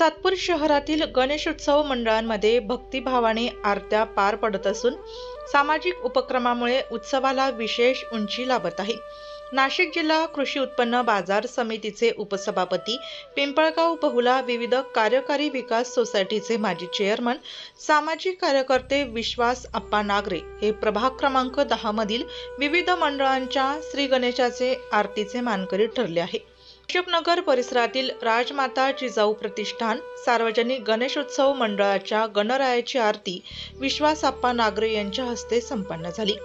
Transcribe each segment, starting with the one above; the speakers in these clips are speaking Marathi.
सातपूर शहरातील गणेशोत्सव मंडळांमध्ये भक्तिभावाने आरत्या पार पडत असून सामाजिक उपक्रमामुळे उत्सवाला विशेष उंची लाभत आहे. नाशिक जिल्हा कृषी उत्पन्न बाजार समितीचे उपसभापती पिंपळगाव बहुला विविध कार्यकारी विकास सोसायटीचे माजी चेअरमन सामाजिक कार्यकर्ते विश्वास अप्पा नागरे हे प्रभाग क्रमांक दहा मधील विविध मंडळांच्या श्री गणेशाचे आरतीचे मानकरी ठरले आहे. अशोकनगर परिसरातील राजमाता जिजाऊ प्रतिष्ठान सार्वजनिक गणेशोत्सव मंडळाच्या गणरायाची आरती विश्वासाप्पा नागरे यांच्या हस्ते संपन्न झाली.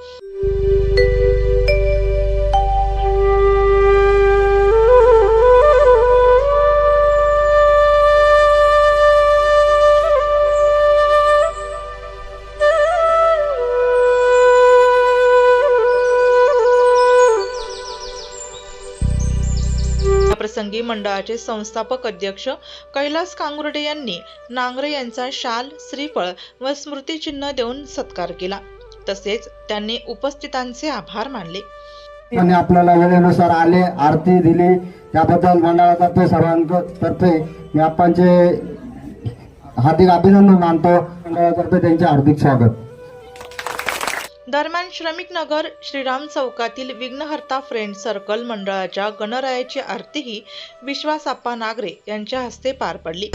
प्रसंगी मंडळाचे संस्थापक अध्यक्ष कैलास कांगुर्डे यांनी नांगरे यांचा शाल श्रीफळ व स्मृतिचिन्ह देऊन सत्कार केला. तसेच त्यांनी उपस्थितांचे आभार मानले. आणि आपल्याला वेळेनुसार आले आरती दिली. त्याबद्दल मंडळातर्फे सर्वांतर्फे मी आपणचे हार्दिक अभिनंदन मानतो. मंडळातर्फे त्यांचे हार्दिक स्वागत. दरम्यान श्रमिक नगर श्रीराम चौकातील विघ्नहर्ता फ्रेंड सर्कल मंडळाच्या गणरायाची आरतीही विश्वासाप्पा नागरे यांच्या हस्ते पार पडली.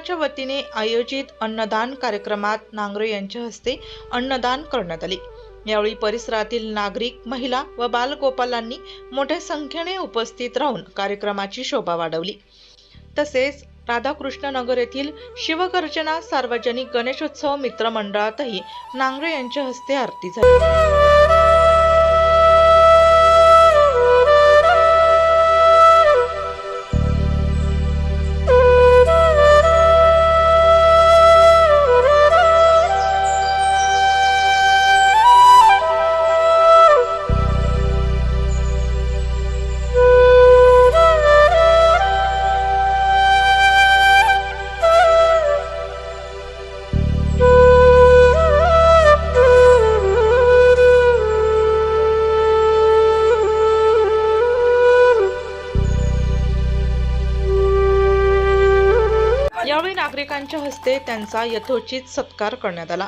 मंडळाच्या वतीने आयोजित अन्नदान कार्यक्रमात नांगरे यांच्या हस्ते अन्नदान करण्यात आले. यावेळी परिसरातील नागरिक महिला व बालगोपालांनी मोठ्या संख्येने उपस्थित राहून कार्यक्रमाची शोभा वाढवली. तसेच राधाकृष्ण नगर येथील शिवगर्जना सार्वजनिक गणेशोत्सव मित्रमंडळातही नांगरे यांच्या हस्ते आरती झाली. नातेवाईकांच्या हस्ते त्यांचा यथोचित सत्कार करण्यात आला.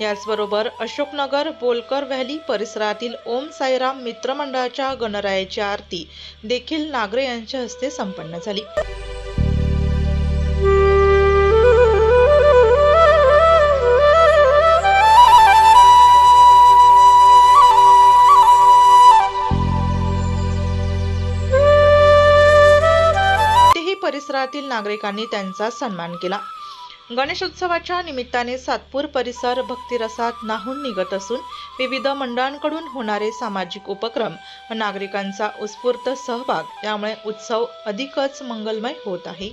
याचबरोबर अशोकनगर बोलकर व्हॅली परिसरातील ओम साईराम मित्रमंडळाच्या गणरायाची आरती देखील नागरे यांच्या हस्ते संपन्न झाली. परिसरातील नागरिकांनी त्यांचा सन्मान केला. गणेशोत्सवाच्या निमित्ताने सातपूर परिसर भक्तिरसात नाहून निघत असून विविध मंडळांकडून होणारे सामाजिक उपक्रम व नागरिकांचा उत्स्फूर्त सहभाग यामुळे उत्सव अधिकच मंगलमय होत आहे.